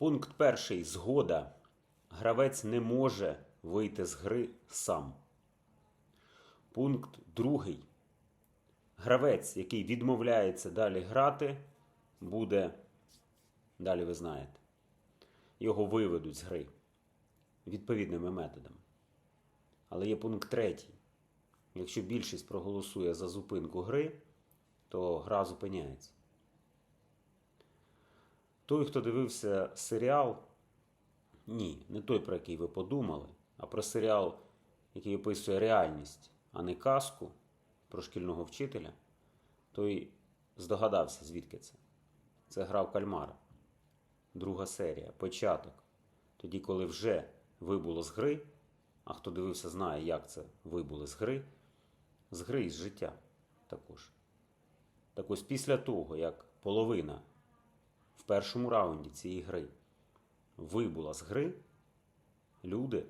Пункт перший. Згода. Гравець не може вийти з гри сам. Пункт другий. Гравець, який відмовляється далі грати, буде. Далі ви знаєте. Його виведуть з гри відповідними методами. Але є пункт третій. Якщо більшість проголосує за зупинку гри, то гра зупиняється. Той, хто дивився серіал, ні, не той, про який ви подумали, а про серіал, який описує реальність, а не казку про шкільного вчителя, той здогадався, звідки це. Це гра в кальмара. Друга серія, початок. Тоді, коли вже вибуло з гри, а хто дивився, знає, як це вибуло з гри, з гри і з життя також. Так ось після того, як половина в першому раунді цієї гри вибула з гри, люди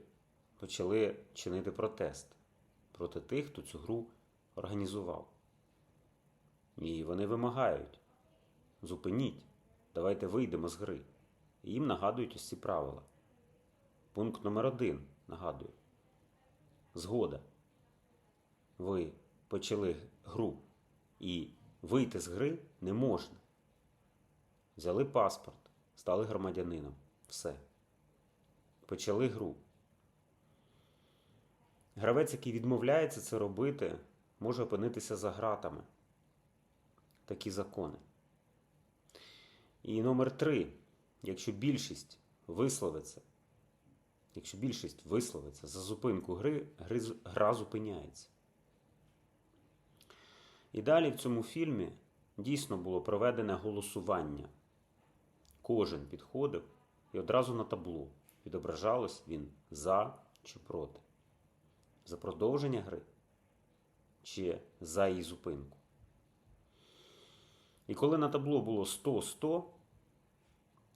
почали чинити протест проти тих, хто цю гру організував. І вони вимагають: зупиніть, давайте вийдемо з гри. І їм нагадують ось ці правила. Пункт номер один нагадую. Згода. Ви почали гру і вийти з гри не можна. Взяли паспорт, стали громадянином. Все. Почали гру. Гравець, який відмовляється це робити, може опинитися за гратами. Такі закони. І номер три. Якщо більшість висловиться, якщо більшість висловиться за зупинку гри, гри гра зупиняється. І далі в цьому фільмі дійсно було проведене голосування. Кожен підходив і одразу на табло відображалось він за чи проти. За продовження гри чи за її зупинку. І коли на табло було 100-100,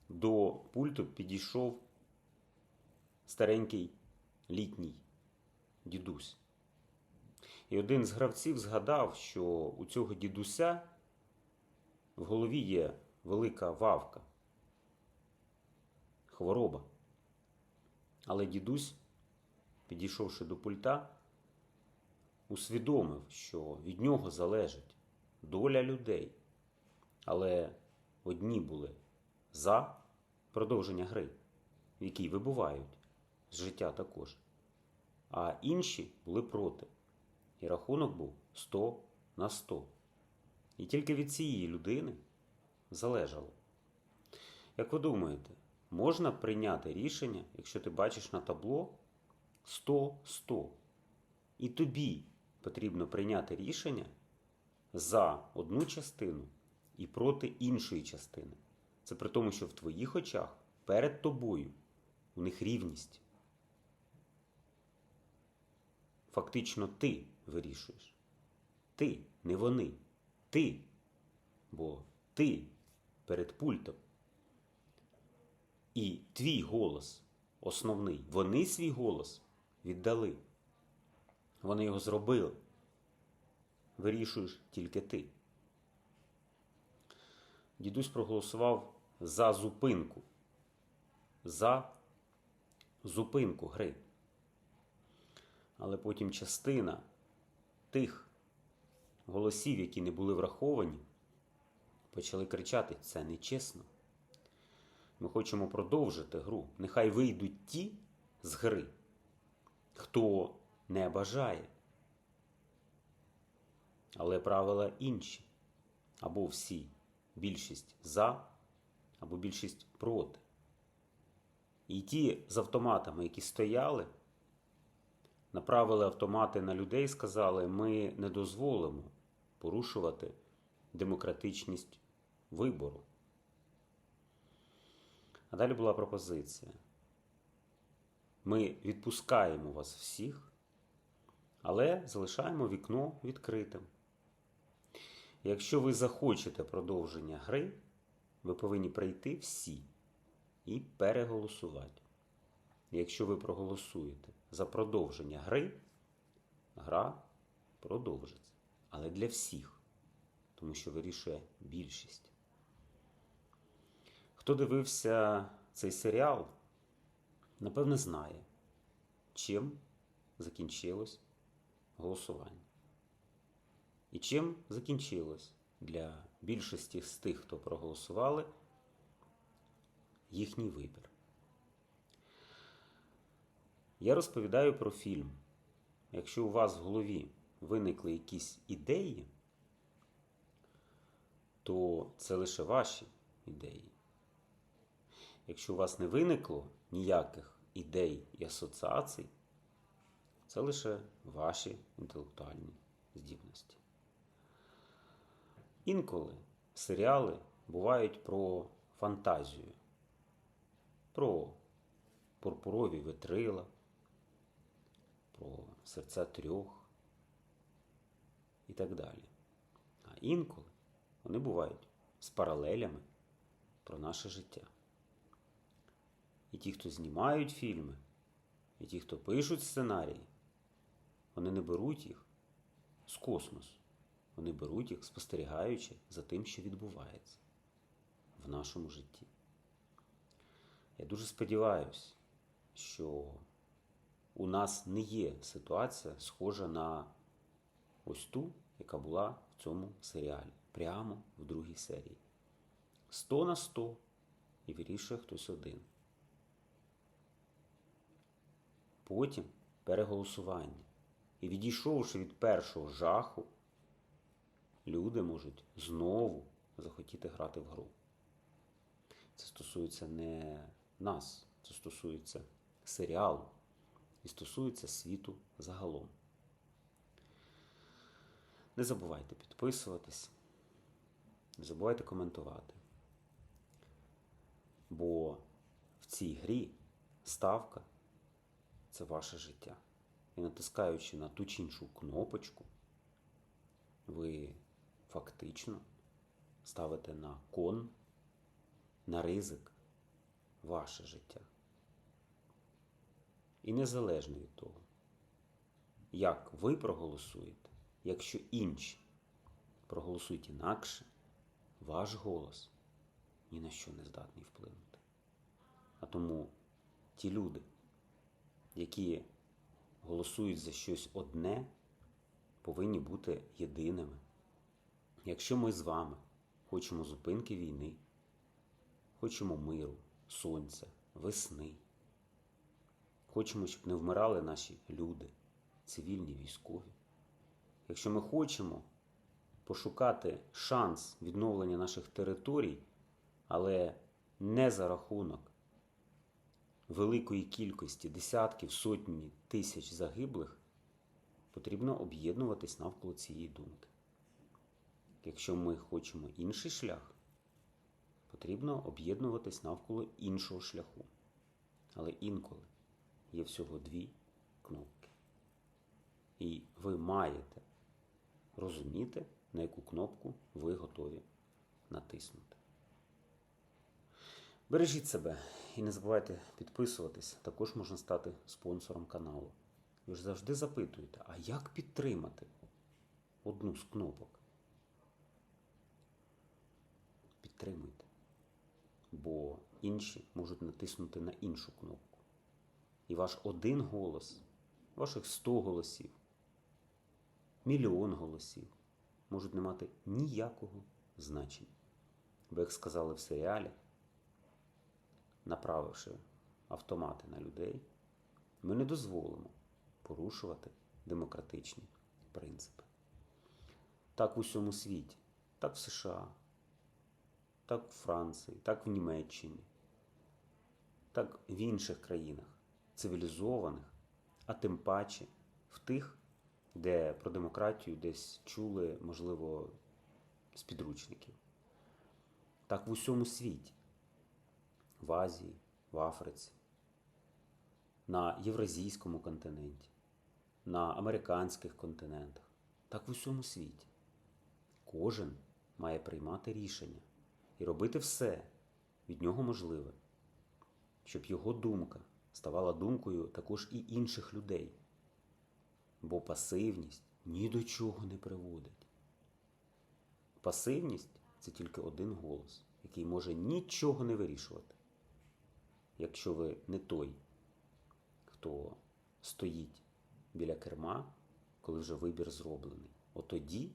до пульту підійшов старенький літній дідусь. І один з гравців згадав, що у цього дідуся в голові є велика вавка, хвороба. Але дідусь, підійшовши до пульта, усвідомив, що від нього залежить доля людей. Але одні були за продовження гри, в якій вибувають з життя також, а інші були проти. І рахунок був 100 на 100. І тільки від цієї людини залежало. Як ви думаєте, можна прийняти рішення, якщо ти бачиш на табло 100-100? І тобі потрібно прийняти рішення за одну частину і проти іншої частини. Це при тому, що в твоїх очах перед тобою у них рівність. Фактично ти вирішуєш. Ти, не вони. Ти. Бо ти перед пультом. І твій голос основний. Вони свій голос віддали. Вони його зробили. Вирішуєш тільки ти. Дідусь проголосував за зупинку. За зупинку гри. Але потім частина тих голосів, які не були враховані, почали кричати: це нечесно. Ми хочемо продовжити гру. Нехай вийдуть ті з гри, хто не бажає. Але правила інші. Або всі більшість за, або більшість проти. І ті з автоматами, які стояли, направили автомати на людей сказали, ми не дозволимо порушувати демократичність вибору. А далі була пропозиція. Ми відпускаємо вас всіх, але залишаємо вікно відкритим. Якщо ви захочете продовження гри, ви повинні прийти всі і переголосувати. Якщо ви проголосуєте за продовження гри, гра продовжиться. Але для всіх, тому що вирішує більшість. Хто дивився цей серіал, напевне, знає, чим закінчилось голосування. І чим закінчилось для більшості з тих, хто проголосували, їхній вибір. Я розповідаю про фільм. Якщо у вас в голові виникли якісь ідеї, то це лише ваші ідеї. Якщо у вас не виникло ніяких ідей і асоціацій, це лише ваші інтелектуальні здібності. Інколи серіали бувають про фантазію, про пурпурові витрила, про серця трьох і так далі. А інколи вони бувають з паралелями про наше життя. І ті, хто знімають фільми, і ті, хто пишуть сценарії, вони не беруть їх з космосу. Вони беруть їх, спостерігаючи за тим, що відбувається в нашому житті. Я дуже сподіваюся, що у нас не є ситуація, схожа на ось ту, яка була в цьому серіалі, прямо в другій серії. 100 на 100 і вирішує хтось один. Потім переголосування. І відійшовши від першого жаху, люди можуть знову захотіти грати в гру. Це стосується не нас, це стосується серіалу і стосується світу загалом. Не забувайте підписуватись, не забувайте коментувати. Бо в цій грі ставка це ваше життя. І натискаючи на ту чи іншу кнопочку, ви фактично ставите на кон, на ризик ваше життя. І незалежно від того, як ви проголосуєте, якщо інші проголосують інакше, ваш голос ні на що не здатний вплинути. А тому ті люди, які голосують за щось одне, повинні бути єдиними. Якщо ми з вами хочемо зупинки війни, хочемо миру, сонця, весни, хочемо, щоб не вмирали наші люди, цивільні, військові. Якщо ми хочемо пошукати шанс відновлення наших територій, але не за рахунок великої кількості десятків, сотні тисяч загиблих, потрібно об'єднуватись навколо цієї думки. Якщо ми хочемо інший шлях, потрібно об'єднуватись навколо іншого шляху. Але інколи є всього дві кнопки. І ви маєте розуміти, на яку кнопку ви готові натиснути. Бережіть себе і не забувайте підписуватись. Також можна стати спонсором каналу. Ви ж завжди запитуєте, а як підтримати одну з кнопок? Підтримуйте. Бо інші можуть натиснути на іншу кнопку. І ваш один голос, ваших 100 голосів, мільйон голосів можуть не мати ніякого значення. Бо, як сказали в серіалі, направивши автомати на людей, ми не дозволимо порушувати демократичні принципи. Так в усьому світі, так в США, так в Франції, так в Німеччині, так в інших країнах, цивілізованих, а тим паче в тих, де про демократію десь чули, можливо, з підручників. Так в усьому світі в Азії, в Африці, на Євразійському континенті, на американських континентах, так в усьому світі. Кожен має приймати рішення і робити все від нього можливе, щоб його думка ставала думкою також і інших людей. Бо пасивність ні до чого не приводить. Пасивність це тільки один голос, який може нічого не вирішувати. Якщо ви не той, хто стоїть біля керма, коли вже вибір зроблений. От тоді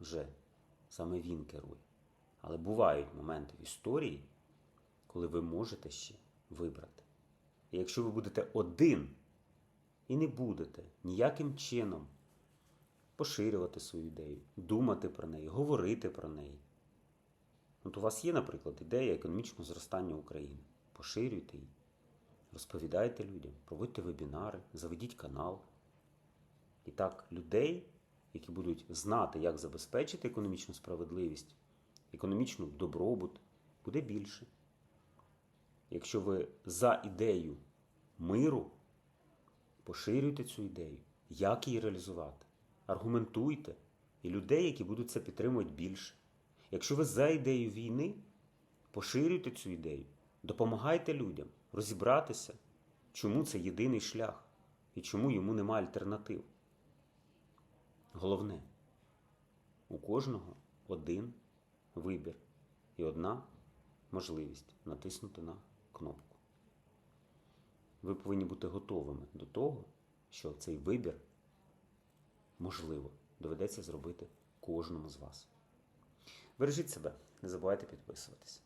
вже саме він керує. Але бувають моменти в історії, коли ви можете ще вибрати. І якщо ви будете один і не будете ніяким чином поширювати свою ідею, думати про неї, говорити про неї. От у вас є, наприклад, ідея економічного зростання України. Поширюйте її, розповідайте людям, проводьте вебінари, заведіть канал. І так, людей, які будуть знати, як забезпечити економічну справедливість, економічну добробут, буде більше. Якщо ви за ідею миру, поширюйте цю ідею, як її реалізувати, аргументуйте, і людей, які будуть це підтримувати більше. Якщо ви за ідею війни, поширюйте цю ідею, допомагайте людям розібратися, чому це єдиний шлях і чому йому немає альтернатив. Головне, у кожного один вибір і одна можливість натиснути на кнопку. Ви повинні бути готовими до того, що цей вибір можливо доведеться зробити кожному з вас. Бережіть себе, не забувайте підписуватися.